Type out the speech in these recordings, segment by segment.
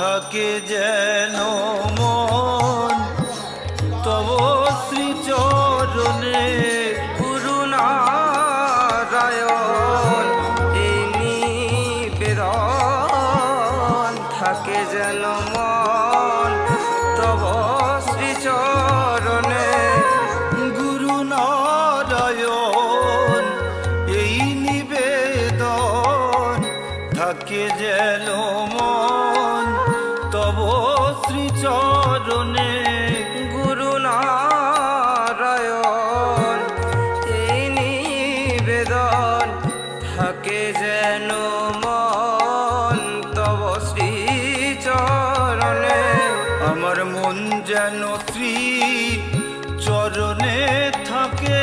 থাকে যেন মন। তব শ্রী চরণে গুরু এই থাকে যেন মন। তব শ্রী চরণে গুরুণারায়ণ এই নিবেদন থাকে যেন নিবেদন থাকে যেন মন, তব শ্রীচরণে। আমার মন যেন শ্রী চরণে থাকে।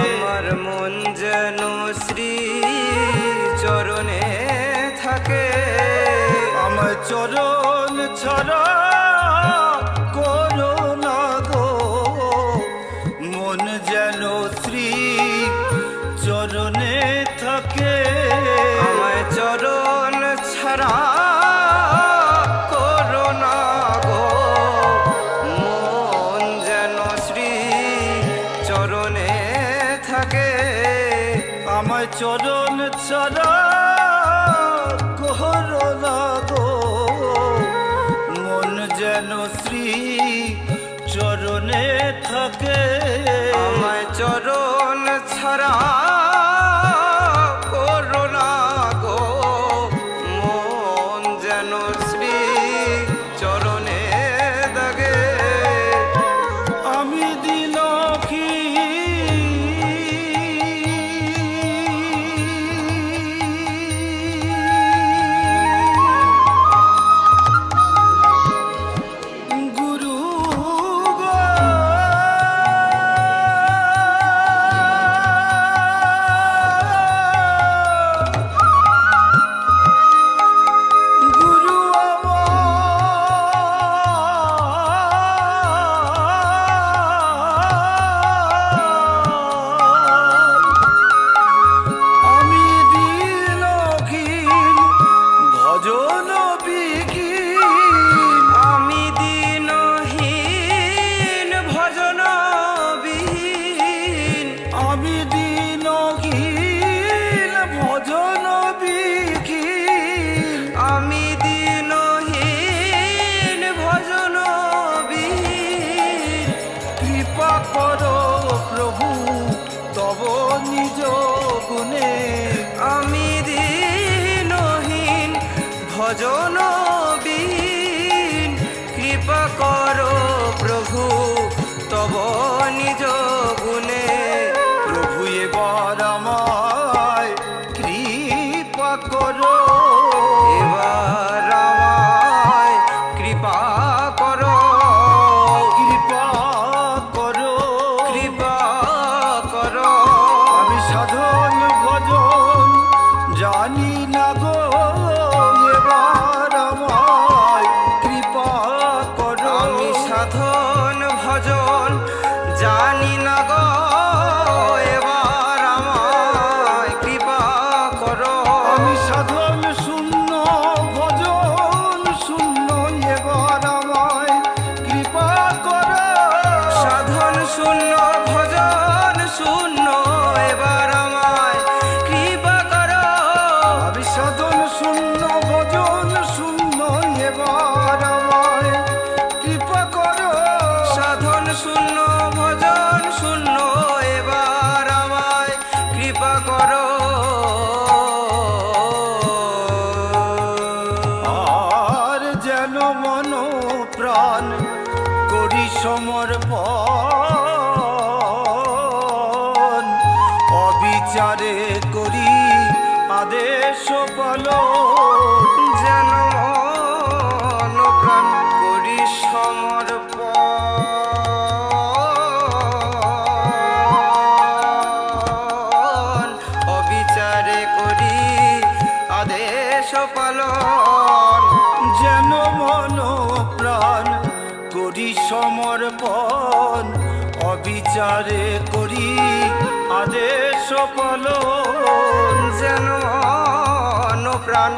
আমার মন যেন শ্রী চরণে থাকে। আমার চরণ ছাড়া করো না গো। মন যেন শ্রী চরণে থাকে। আমায় চরণ ছাড়া মন চরণে থাকে। আমার চরণ ছাড়া করো গো। মন যেন শ্রী চরণে থাকে। আমায় চরণ ছাড়া ভজন বিহীন ভজন কৃপা করো প্রভু তব নিজ গুণে। প্রভু এবার আমায় কৃপা করো। এবার আমায় কৃপা করো। কৃপা করো। কৃপা করো। আমি সাধন ভজন জানি শূন্য ভজন শূন্য এবার আমায় কৃপা করো। সাধন শূন্য ভজন শূন্য এবার আমায় কৃপা করো। সাধন শূন্য ভজন শূন্য এবার আমায় কৃপা করো। আর যেন মন প্রাণ করি সমর্পণ সমর্পণ অবিচারে করি আদেশ পালন যেন প্রাণ